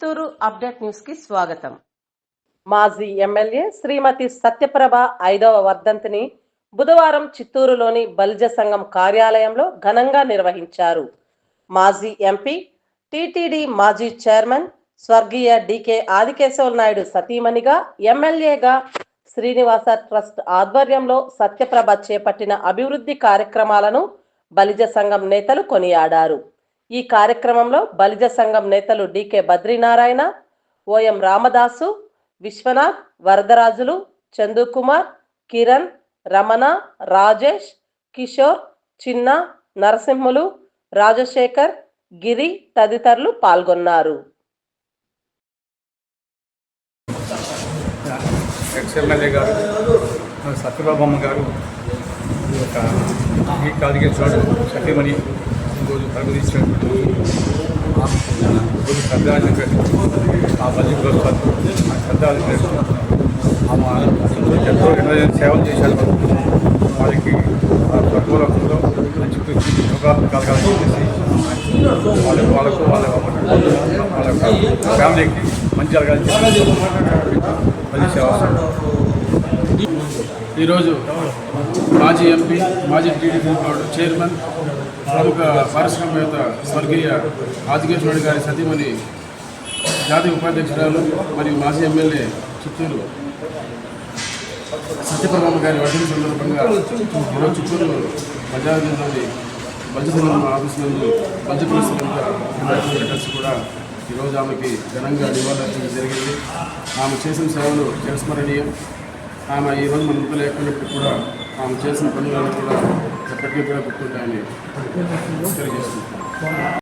Chittoor update న్యూస్కి స్వాగతం. మాజీ ఎమ్మెల్యే శ్రీమతి సత్యప్రభ ఐదవ వర్ధంతిని బుధవారం చిత్తూరులోని బలిజ సంఘం కార్యాలయంలో ఘనంగా నిర్వహించారు. మాజీ ఎంపీ టిటిడి మాజీ చైర్మన్ స్వర్గీయ డికే ఆదికేశవ నాయుడు సతీమణిగా ఎమ్మెల్యేగా శ్రీనివాస ట్రస్ట్ ఆధ్వర్యంలో సత్యప్రభ చేపట్టిన అభివృద్ధి కార్యక్రమాలను బలిజ సంఘం నేతలు కొనియాడారు. ఈ కార్యక్రమంలో బలిజ సంఘం నేతలు డికే బద్రీనారాయణ ఓఎం రామదాసు విశ్వనాథ్ వరదరాజులు చందుకుమార్ కిరణ్ రమణ రాజేష్ కిషోర్ చిన్న నరసింహులు రాజశేఖర్ గిరి తదితరులు పాల్గొన్నారు. గారు సత్యబాబమ్మ గారు ఈ యొక్క ఈ కాలిగేశ్వరుడు సతీమణి ఈరోజు ప్రగతించినటువంటి రోజు శ్రద్ధాంజలి ఆ మధ్య ఆ శ్రద్ధాంజలి ఆమె ఎంతో ఎన్నో సేవలు చేశారు వాళ్ళకి ఆ స్వర్గలోకంలో మంచి కృషి కలగాలని చెప్పేసి వాళ్ళకు వాళ్ళకు వాళ్ళ వాళ్ళ ఫ్యామిలీకి మంచి జరగాలని చెప్పి అది సేవ ఈరోజు మాజీ ఎంపీ మాజీ టీడీపీ బోర్డు చైర్మన్ ప్రముఖ పారిశ్రామికవేత్త స్వర్గీయ ఆదికేశ్వరుడు గారి సతీమణి జాతీయ ఉపాధ్యక్షురాలు మరియు మాజీ ఎమ్మెల్యే చిత్తూరు సత్యప్రభామ గారి వర్ధన సందర్భంగా ఈరోజు చిత్తూరు బజార్లోని బల్జసంగం ఆఫీస్ నందు బల్జ కలిసి కూడా ఈరోజు ఆమెకి ఘనంగా నివాళులర్పించడం జరిగింది. ఆమె చేసిన సేవలు చిరస్మరణీయం ఆమె ఈరోజు మన ముందు లేకున్నప్పుడు కూడా ఆమె చేసిన పనులను కూడా ఎప్పటికీ కూడా గుర్తుంటాయని తెలియజేస్తున్నాను.